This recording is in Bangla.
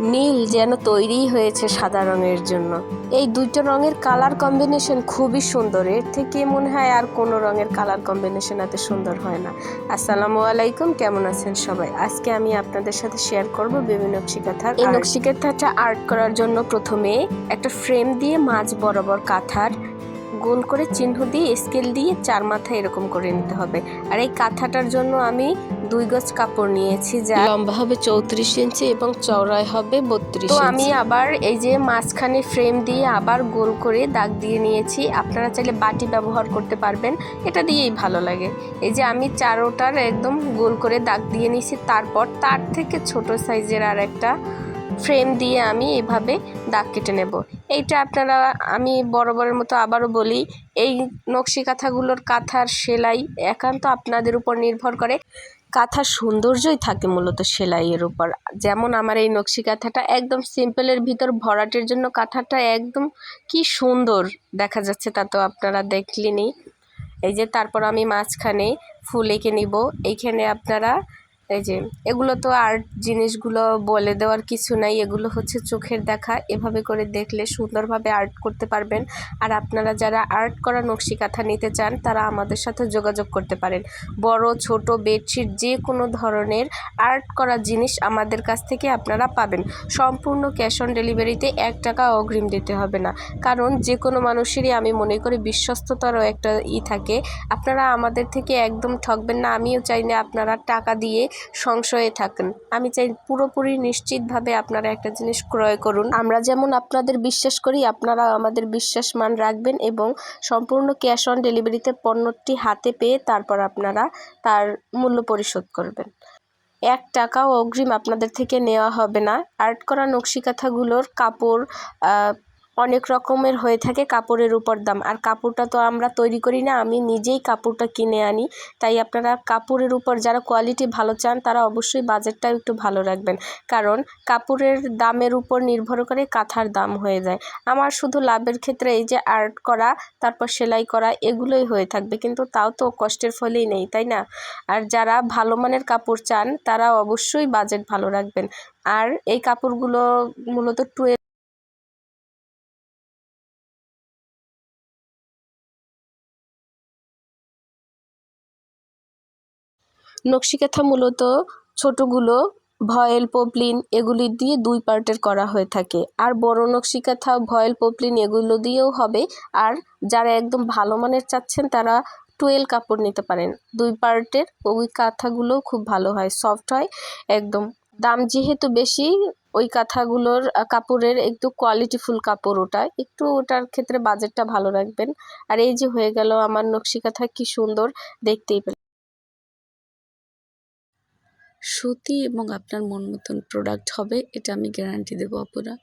নীল যেন তৈরিই হয়েছে সাদা রঙের জন্য। এই দুটো রঙের কালার কম্বিনেশন খুবই সুন্দর। এর থেকে মনে হয় আর কোনো রঙের কালার কম্বিনেশন এত সুন্দর হয় না। আসসালামু আলাইকুম কেমন আছেন সবাই? আজকে আমি আপনাদের সাথে শেয়ার করব বিভিন্ন নকশিকাথার এই নকশিকাথাটা আর্ট করার জন্য প্রথমে একটা ফ্রেম দিয়ে মাঝ বরাবর কাঁথার গোল করে চিহ্ন দিয়ে স্কেল দিয়ে চার মাথা এরকম করে নিতে হবে। আর এই কাঁথাটার জন্য আমি দুই গজ কাপড় নিয়েছি যা লম্বা হবে চৌত্রিশ ইঞ্চি এবং চওড়ায় হবে বত্রিশ তো আমি আবার এই যে মাঝখানে ফ্রেম দিয়ে আবার গোল করে দাগ দিয়ে নিয়েছি। আপনারা চাইলে বাটি ব্যবহার করতে পারবেন। এটা দিয়েই ভালো লাগে। এই যে আমি চারোটার একদম গোল করে দাগ দিয়ে নিয়েছি। তারপর তার থেকে ছোট সাইজের আর একটা ফ্রেম দিয়ে আমি এভাবে দাগ কেটে নেব। এইটা আপনারা, আমি বরাবরের মতো আবারও বলি, এই নকশি কাঁথাগুলোর কাঁথার সেলাই একান্ত আপনাদের উপর নির্ভর করে। কাঁথার সৌন্দর্যই থাকে মূলত সেলাইয়ের উপর। যেমন আমার এই নকশি কাঁথাটা একদম সিম্পলের ভিতর ভরাটের জন্য কাঁথাটা একদম কি সুন্দর দেখা যাচ্ছে তা তো আপনারা দেখলেনি এই যে তারপর আমি মাঝখানে ফুল এঁকে নিব। এইখানে আপনারা এই যে, এগুলো তো আর্ট জিনিসগুলো বলে দেওয়ার কিছু নাই, এগুলো হচ্ছে চোখের দেখা। এভাবে করে দেখলে সুন্দরভাবে আর্ট করতে পারবেন। আর আপনারা যারা আর্ট করা নকশি কাঁথা নিতে চান, তারা আমাদের সাথে যোগাযোগ করতে পারেন। বড়, ছোট বেডশিট যে কোনো ধরনের আর্ট করা জিনিস আমাদের কাছ থেকে আপনারা পাবেন। সম্পূর্ণ ক্যাশ অন ডেলিভারিতে এক টাকা অগ্রিম দিতে হবে না। কারণ যে কোনো মানুষেরই আমি মনে করি বিশ্বস্ততারও একটা ই থাকে। আপনারা আমাদের থেকে একদম ঠকবেন না। আমিও চাই না আপনারা টাকা দিয়ে সংশয়ে থাকেন। আমি চাই পুরোপুরি নিশ্চিতভাবে আপনারা একটা জিনিস ক্রয় করুন। আমরা যেমন আপনাদের বিশ্বাস করি, আপনারা আমাদের বিশ্বাস মান রাখবেন এবং সম্পূর্ণ ক্যাশ অন ডেলিভারিতে পণ্যটি হাতে পেয়ে তারপর আপনারা তার মূল্য পরিশোধ করবেন। এক টাকাও অগ্রিম আপনাদের থেকে নেওয়া হবে না। আর্ট করা নকশি কাঁথাগুলোর কাপড় অনেক রকমের হয়ে থাকে কাপড়ের উপর দাম। আর কাপড়টা তো আমরা তৈরি করি না, আমি নিজেই কাপড়টা কিনে আনি। তাই আপনারা কাপড়ের উপর যারা কোয়ালিটি ভালো চান, তারা অবশ্যই বাজেটটাও একটু ভালো রাখবেন। কারণ কাপড়ের দামের উপর নির্ভর করে কাঁথার দাম হয়ে যায়। আমার শুধু লাভের ক্ষেত্রে এই যে আর্ট করা, তারপর সেলাই করা, এগুলোই হয়ে থাকবে। কিন্তু তাও তো কষ্টের ফলেই নেই, তাই না? আর যারা ভালো মানের কাপড় চান, তারা অবশ্যই বাজেট ভালো রাখবেন। আর এই কাপড়গুলো মূলত টুয়ে নকশিকাঁথা মূলত ছোটোগুলো, ভয়েল, পপলিন এগুলি দিয়ে দুই পার্টের করা হয়ে থাকে। আর বড় নকশিকাঁথা, ভয়েল, পপলিন এগুলো দিয়েও হবে। আর যারা একদম ভালো মানের চাচ্ছেন, তারা টুয়েল কাপড় নিতে পারেন। দুই পার্টের ওই কাঁথাগুলোও খুব ভালো হয়, সফট হয়, একদম। দাম যেহেতু বেশি, ওই কাঁথাগুলোর কাপড়ের একটু কোয়ালিটিফুল কাপড় ওটা। একটু ওটার ক্ষেত্রে বাজেটটা ভালো রাখবেন। আর এই যে হয়ে গেল আমার নকশি কাঁথা কি সুন্দর, দেখতেই পেলেন। সুতি এবং আপনার মন মতন প্রোডাক্ট হবে এটা আমি গ্যারান্টি দেবো অপুরা